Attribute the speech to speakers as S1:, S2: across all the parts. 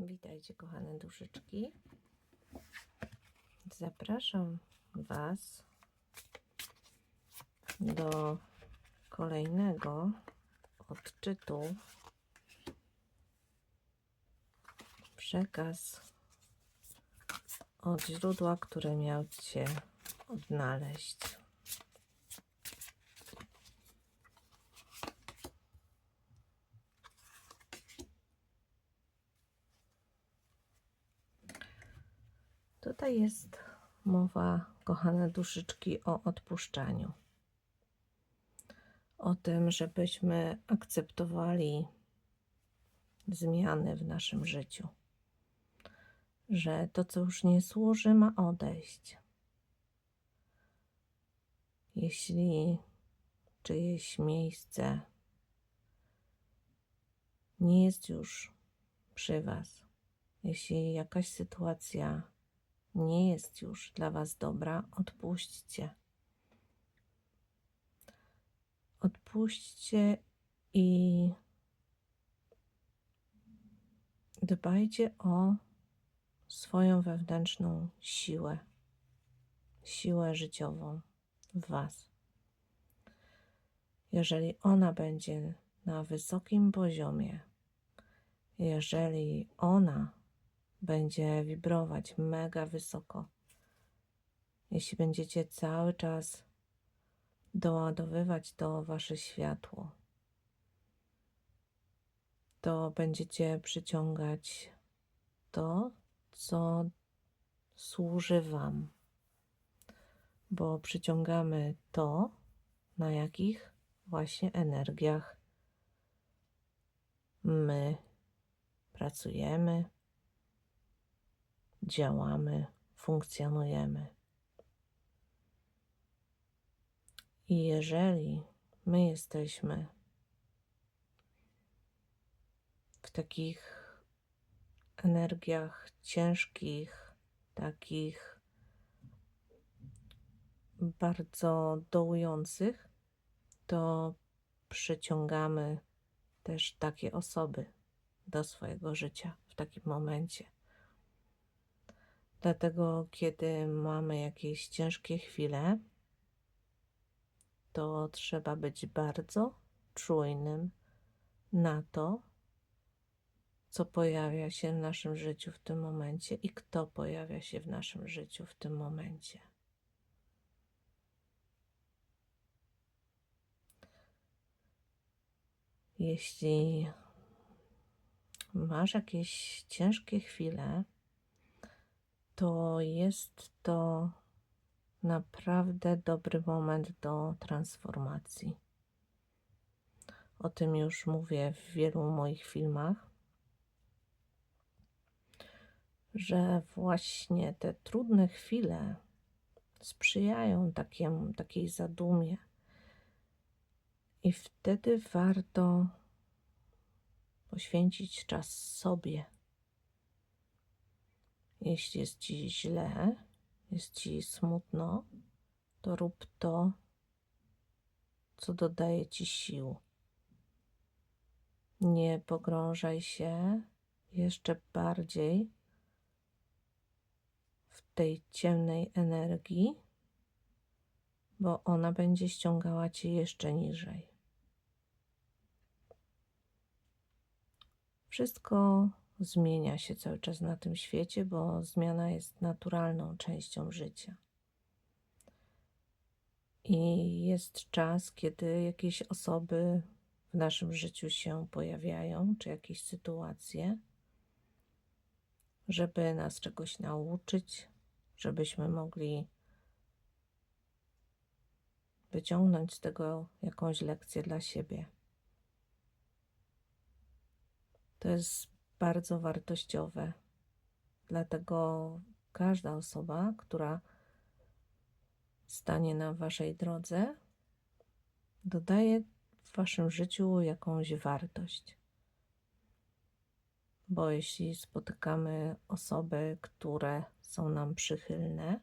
S1: Witajcie, kochane duszyczki. Zapraszam Was do kolejnego odczytu. Przekaz od źródła, które miałcie odnaleźć. Tutaj jest mowa, kochane duszyczki, o odpuszczaniu. O tym, żebyśmy akceptowali zmiany w naszym życiu. Że to, co już nie służy, ma odejść. Jeśli czyjeś miejsce nie jest już przy Was, jeśli jakaś sytuacja nie jest już dla Was dobra, odpuśćcie. Odpuśćcie i dbajcie o swoją wewnętrzną siłę, siłę życiową w Was. Jeżeli ona będzie na wysokim poziomie, jeżeli ona będzie wibrować mega wysoko. Jeśli będziecie cały czas doładowywać to wasze światło, to będziecie przyciągać to, co służy Wam, bo przyciągamy to, na jakich właśnie energiach my pracujemy działamy, funkcjonujemy. I jeżeli my jesteśmy w takich energiach ciężkich, takich bardzo dołujących, to przyciągamy też takie osoby do swojego życia w takim momencie. Dlatego, kiedy mamy jakieś ciężkie chwile, to trzeba być bardzo czujnym na to, co pojawia się w naszym życiu w tym momencie i kto pojawia się w naszym życiu w tym momencie. Jeśli masz jakieś ciężkie chwile, to jest to naprawdę dobry moment do transformacji. O tym już mówię w wielu moich filmach, że właśnie te trudne chwile sprzyjają takiemu, takiej zadumie. I wtedy warto poświęcić czas sobie jeśli jest ci źle, jest ci smutno, to rób to, co dodaje ci sił. Nie pogrążaj się jeszcze bardziej w tej ciemnej energii, bo ona będzie ściągała cię jeszcze niżej. Wszystko zmienia się cały czas na tym świecie, bo zmiana jest naturalną częścią życia. I jest czas, kiedy jakieś osoby w naszym życiu się pojawiają, czy jakieś sytuacje, żeby nas czegoś nauczyć, żebyśmy mogli wyciągnąć z tego jakąś lekcję dla siebie. To jest bardzo wartościowe. Dlatego każda osoba, która stanie na waszej drodze, dodaje w waszym życiu jakąś wartość. Bo jeśli spotykamy osoby, które są nam przychylne,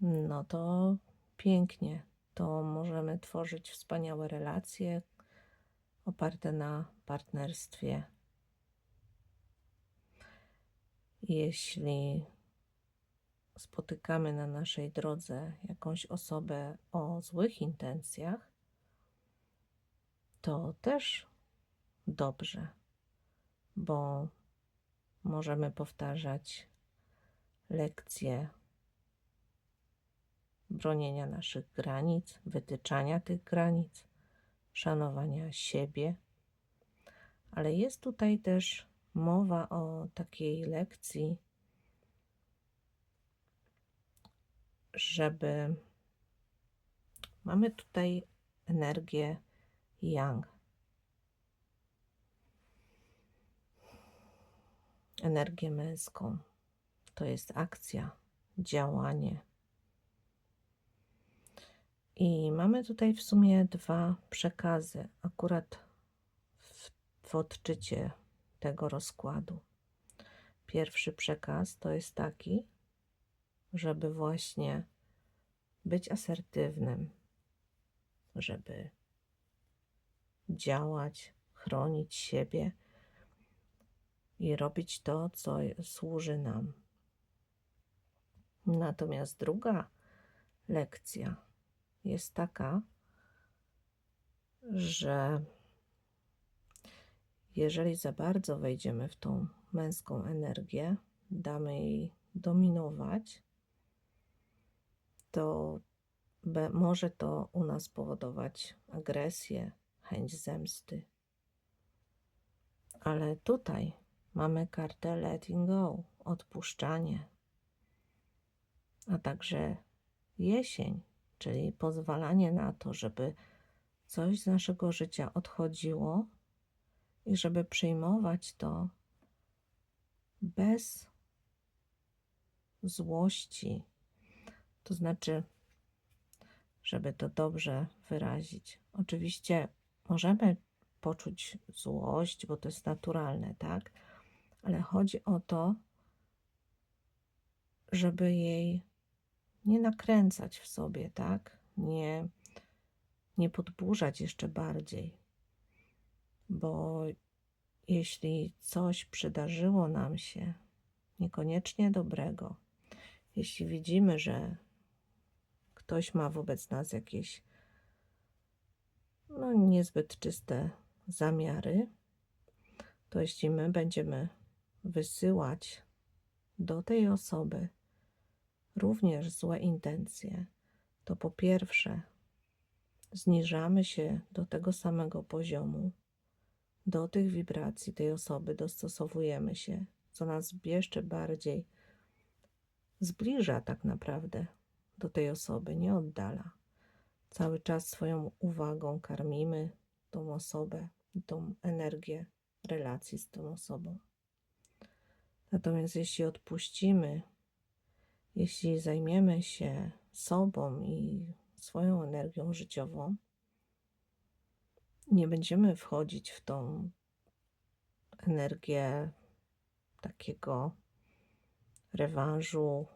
S1: no to pięknie. To możemy tworzyć wspaniałe relacje oparte na partnerstwie jeśli spotykamy na naszej drodze jakąś osobę o złych intencjach, to też dobrze, bo możemy powtarzać lekcje bronienia naszych granic, wytyczania tych granic, szanowania siebie. Ale jest tutaj też mowa o takiej lekcji, żeby mamy tutaj energię yang. Energię męską. To jest akcja, działanie. I mamy tutaj w sumie dwa przekazy, akurat w, w odczycie tego rozkładu. Pierwszy przekaz to jest taki, żeby właśnie być asertywnym, żeby działać, chronić siebie i robić to, co służy nam. Natomiast druga lekcja jest taka, że jeżeli za bardzo wejdziemy w tą męską energię, damy jej dominować, to może to u nas powodować agresję, chęć zemsty. Ale tutaj mamy kartę letting go, odpuszczanie, a także jesień, czyli pozwalanie na to, żeby coś z naszego życia odchodziło i żeby przyjmować to bez złości, to znaczy, żeby to dobrze wyrazić. Oczywiście możemy poczuć złość, bo to jest naturalne, tak? Ale chodzi o to, żeby jej nie nakręcać w sobie, tak? Nie, nie podburzać jeszcze bardziej. Bo jeśli coś przydarzyło nam się, niekoniecznie dobrego, jeśli widzimy, że ktoś ma wobec nas jakieś no, niezbyt czyste zamiary, to jeśli my będziemy wysyłać do tej osoby również złe intencje, to po pierwsze zniżamy się do tego samego poziomu, do tych wibracji tej osoby dostosowujemy się, co nas jeszcze bardziej zbliża tak naprawdę do tej osoby, nie oddala. Cały czas swoją uwagą karmimy tą osobę, tą energię relacji z tą osobą. Natomiast jeśli odpuścimy, jeśli zajmiemy się sobą i swoją energią życiową, nie będziemy wchodzić w tą energię takiego rewanżu,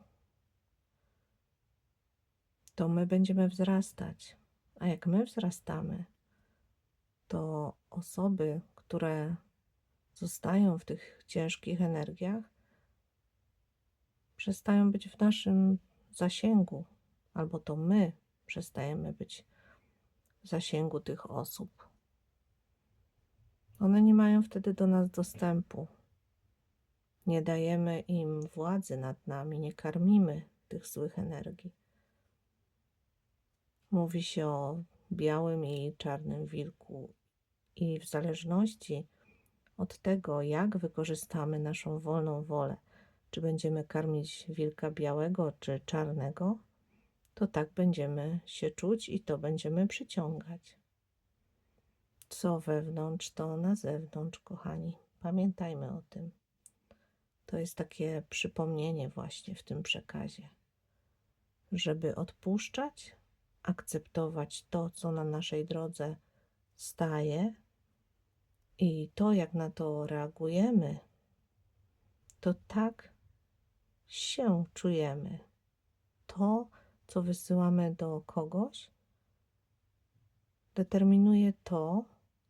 S1: to my będziemy wzrastać. A jak my wzrastamy, to osoby, które zostają w tych ciężkich energiach, przestają być w naszym zasięgu, albo to my przestajemy być w zasięgu tych osób. One nie mają wtedy do nas dostępu. Nie dajemy im władzy nad nami, nie karmimy tych złych energii. Mówi się o białym i czarnym wilku, i w zależności od tego, jak wykorzystamy naszą wolną wolę, czy będziemy karmić wilka białego czy czarnego, to tak będziemy się czuć i to będziemy przyciągać. Co wewnątrz, to na zewnątrz, kochani. Pamiętajmy o tym. To jest takie przypomnienie właśnie w tym przekazie, żeby odpuszczać, akceptować to, co na naszej drodze staje i to, jak na to reagujemy, to tak się czujemy. To, co wysyłamy do kogoś, determinuje to,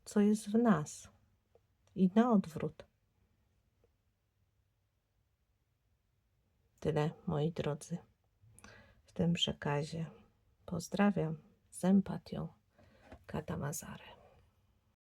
S1: co jest w nas i na odwrót. tyle, moi drodzy, w tym przekazie. Pozdrawiam z empatią. Kata.